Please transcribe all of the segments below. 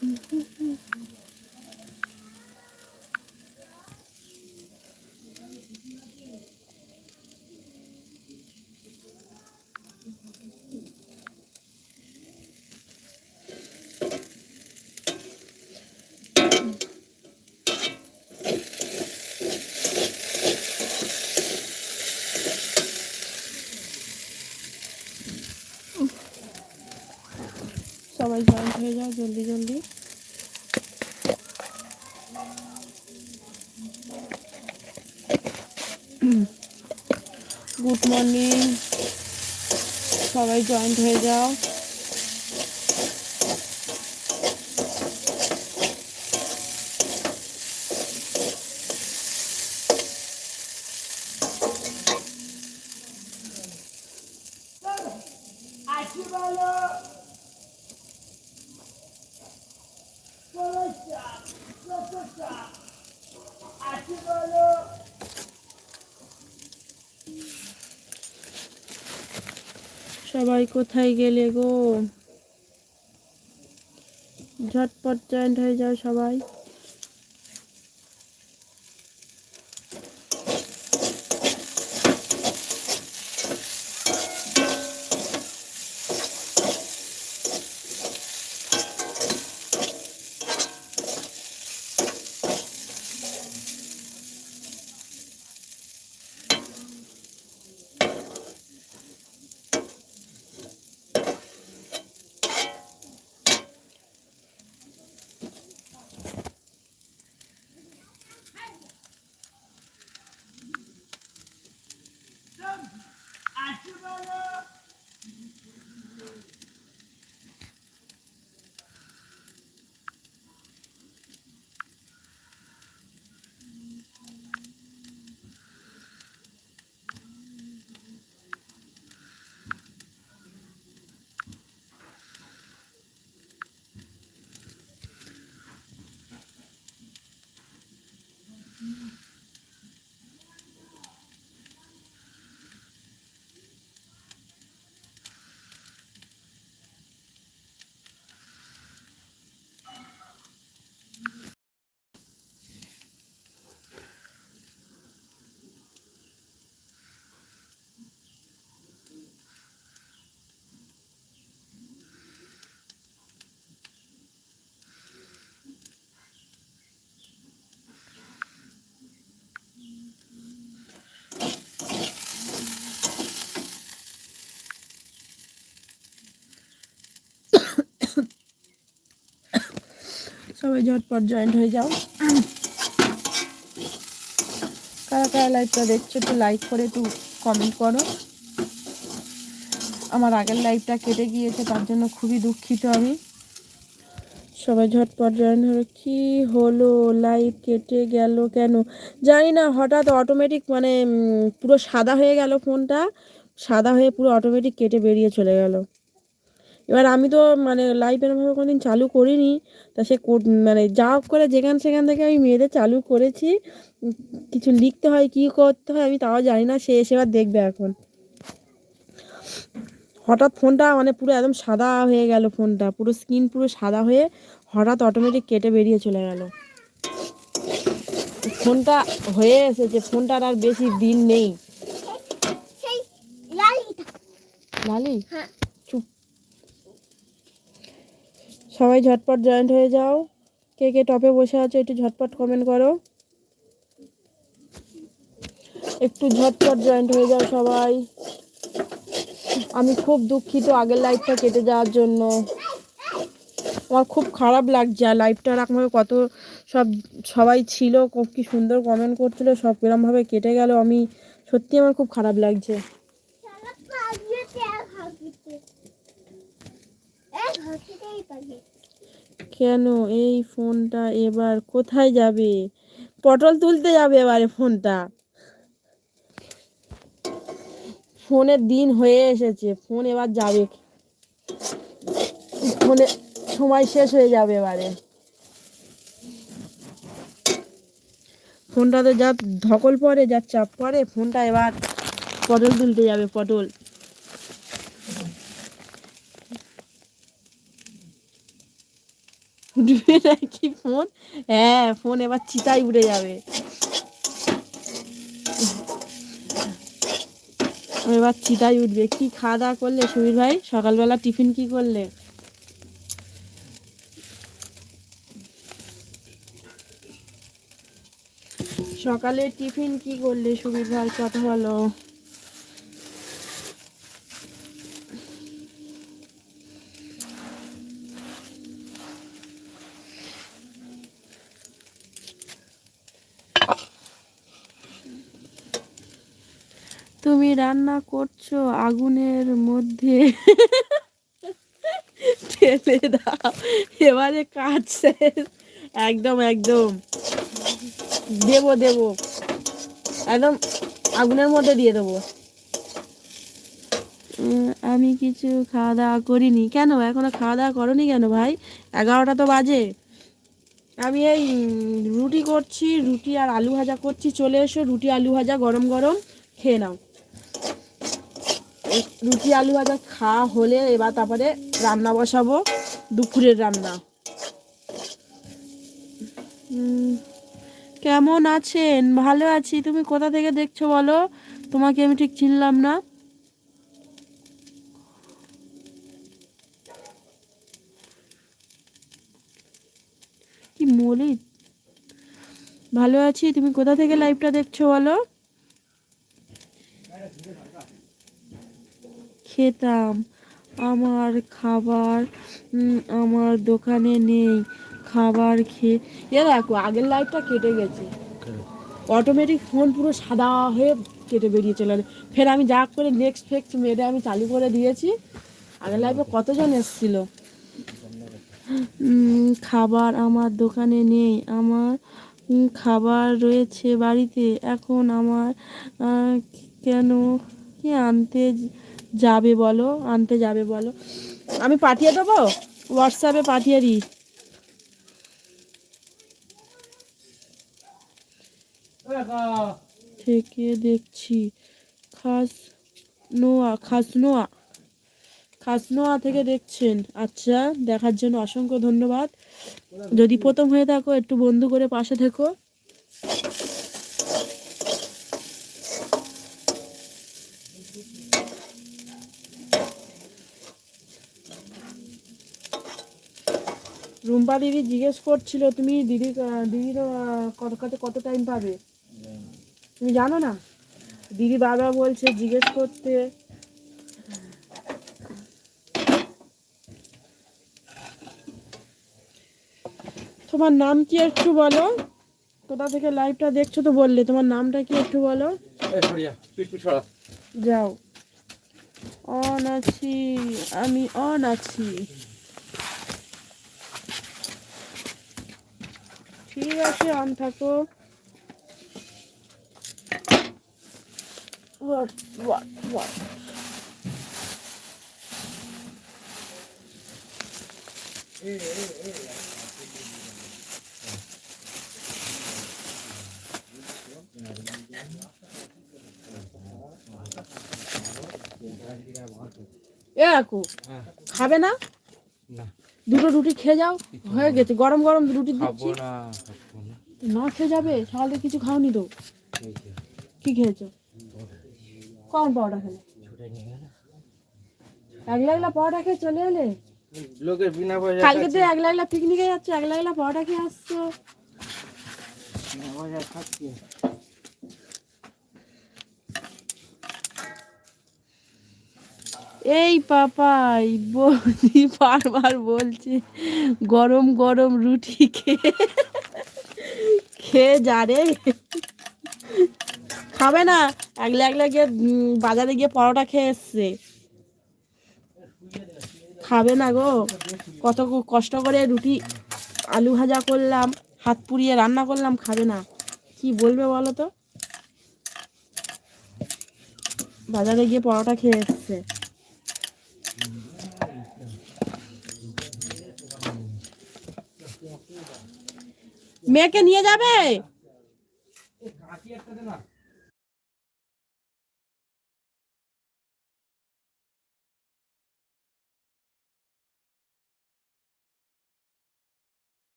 嗯嗯。সবাই joint হয়ে যাও জলদি জলদি। গুড মর্নিং সবাই জয়েন্ট হয়ে যাও। সবাই কোথায় গেলে গো? ঝটপট জয়েন্ট হয়ে যাও সবাই। সবাই ঝটপট জয়েন্ট হয়ে যাও। কারা কারা লাইভটা দেখছ একটু লাইক করে একটু কমেন্ট করো। আমার আগের লাইভটা কেটে গিয়েছে, তার জন্য খুবই দুঃখিত আমি। সবাই ঝটপট জয়েন হলো। কি হলো? লাইভ কেটে গেল কেন? জানি না, হঠাৎ অটোমেটিক মানে পুরো সাদা হয়ে গেল ফোনটা সাদা হয়ে পুরো অটোমেটিক কেটে বেরিয়ে চলে গেল। এবার আমি তো মানে লাইভ এরমভাবে কোনোদিন চালু করিনি তা সে মানে যা করে যেখান সেখান থেকে আমি মেয়েদের চালু করেছি কিছু লিখতে হয় কি করতে হয় আমি তাও জানি না সে এসে এবার দেখবে এখন। হঠাৎ ফোনটা মানে পুরো একদম সাদা হয়ে গেল ফোনটা পুরো স্ক্রিন পুরো সাদা হয়ে হঠাৎ অটোমেটিক কেটে বেরিয়ে চলে গেল। ফোনটা হয়ে এসেছে ফোনটার আর বেশি দিন নেই। লালি? হ্যাঁ চুপ সবাই ঝটপট জয়েন্ট হয়ে যাও। কে কে টপে বসে আছো একটু ঝটপট কমেন্ট করো। একটু ঝটপট জয়েন্ট হয়ে যাও সবাই। আমি খুব দুঃখিত আগের লাইফটা কেটে যাওয়ার জন্য। আমার খুব খারাপ লাগছে আর লাইফটা এরকমভাবে কত সব সবাই ছিল কি সুন্দর কমেন্ট করছিল, সব এরমভাবে কেটে গেল। আমি সত্যি আমার খুব খারাপ লাগছে। কেন এই ফোনটা এবার কোথায় যাবে? পটল তুলতে যাবে এবারে ফোনটা। ফোনের দিন হয়ে এসেছে, ফোন এবার যাবে। ফোনে সময় শেষ হয়ে যাবে এবারে। ফোনটাতে যা ধকল পড়ে যা চাপ পড়ে ফোনটা এবার পটল তুলতে যাবে, পটল। নাকি ফোন হ্যাঁ ফোন এবার চিতাই উড়ে যাবে এবার চিতাই উঠবে কি খাওয়া দাওয়া করলে সুবীর ভাই সকালবেলা টিফিন কি করলে সকালে টিফিন কি করলে সুবীর ভাই কথা বলো তুমি রান্না করছ আগুনের মধ্যে? ফেলে দাও। এবারে কাজ একদম একদম। দেবো দেবো। একদম আগুনের মধ্যে দিয়ে দেবো। আমি কিছু খাওয়া দাওয়া করিনি। কেন? এখনও খাওয়া দাওয়া করনি কেন ভাই? এগারোটা তো বাজে। আমি এই রুটি করছি, রুটি আর আলু ভাজা করছি। চলে এসো, রুটি, আলু ভাজা, গরম গরম। খেয়ে নাও। রুটি আলু ভাজা খাওয়া হলে এবার তারপরে রান্না বসাবো, দুপুরের রান্না। কেমন আছেন? ভালো আছি। তুমি কোথা থেকে দেখছ বলো? তোমাকে আমি ঠিক চিনলাম না। কি মলি? ভালো আছি। তুমি কোথা থেকে লাইভটা দেখছ বলো? খেতাম। আমার খাবার আমার দোকানে নেই। খাবার খেয়ে এ দেখো, আগের লাইটটা কেটে গেছে। অটোমেটিক ফোন পুরো সাদা হয়ে কেটে বেরিয়ে চলে গেলো ফের আমি যা করে নেক্সট ফেক্সট মেরে আমি চালু করে দিয়েছি। আগের লাইফে কতজন এসেছিল? খাবার আমার দোকানে নেই। আমার খাবার রয়েছে বাড়িতে। এখন আমার কেন কি আনতে যাবে বলো, আনতে যাবে বলো। আমি পাঠিয়ে দেবো? হোয়াটসঅ্যাপে পাঠিয়ে দিই। থেকে দেখছি। খাস নোয়া খাসনোয়া খাসনোয়া থেকে দেখছেন। আচ্ছা দেখার জন্য অসংখ্য ধন্যবাদ। যদি প্রথম হয়ে থাকো, একটু বন্ধু করে পাশে থেকো। রুম্পা দিদি জিজ্ঞেস করছিল তুমি দিদি দিদির আহ, কত কাছে কত টাইম পাবে? তুমি জানো না? দিদি বাবা বলছে জিজ্ঞেস করতে। তোমার নাম কি একটু বলো? কোথা থেকে লাইভটা দেখছ তো বললে তোমার নামটা কি একটু বলো? যাও। অন আছি আমি অন আছি। ঠিক আছে অন থাকো। What, what, what? এ কাকু খাবে না? না। দুটো রুটি খেয়ে যাও হয়ে গেছে। গরম গরম রুটি দিচ্ছি। না খেয়ে যাবে? সকালে কিছু খাওনি তো? কি খেয়েছো? কখন পাওয়াটা খেলে? একলা একলা পাওয়াটা খেয়ে চলে এলে? লোকের বিনা পয়সা কালকে তো একলা একলা পিকনিকে যাচ্ছে একলা একলা পাওয়াটা খেয়ে আসছো। বিনা পয়সা খাচ্ছি। এই পাপাই, বৌদি বারবার বলছে, গরম গরম রুটি খেয়ে খেয়ে যা রে। খাবে না, একলা একলা গিয়ে বাজারে গিয়ে পরোটা খেয়ে এসছে। খাবে না গো, কত কষ্ট করে রুটি, আলু ভাজা করলাম, হাত পুড়িয়ে রান্না করলাম, খাবে না। কি বলবে বলো তো? বাজারে গিয়ে পরোটা খেয়ে এসছে। মেয়েকে নিয়ে যাবে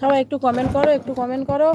সবাই একটু কমেন্ট করো একটু কমেন্ট করো।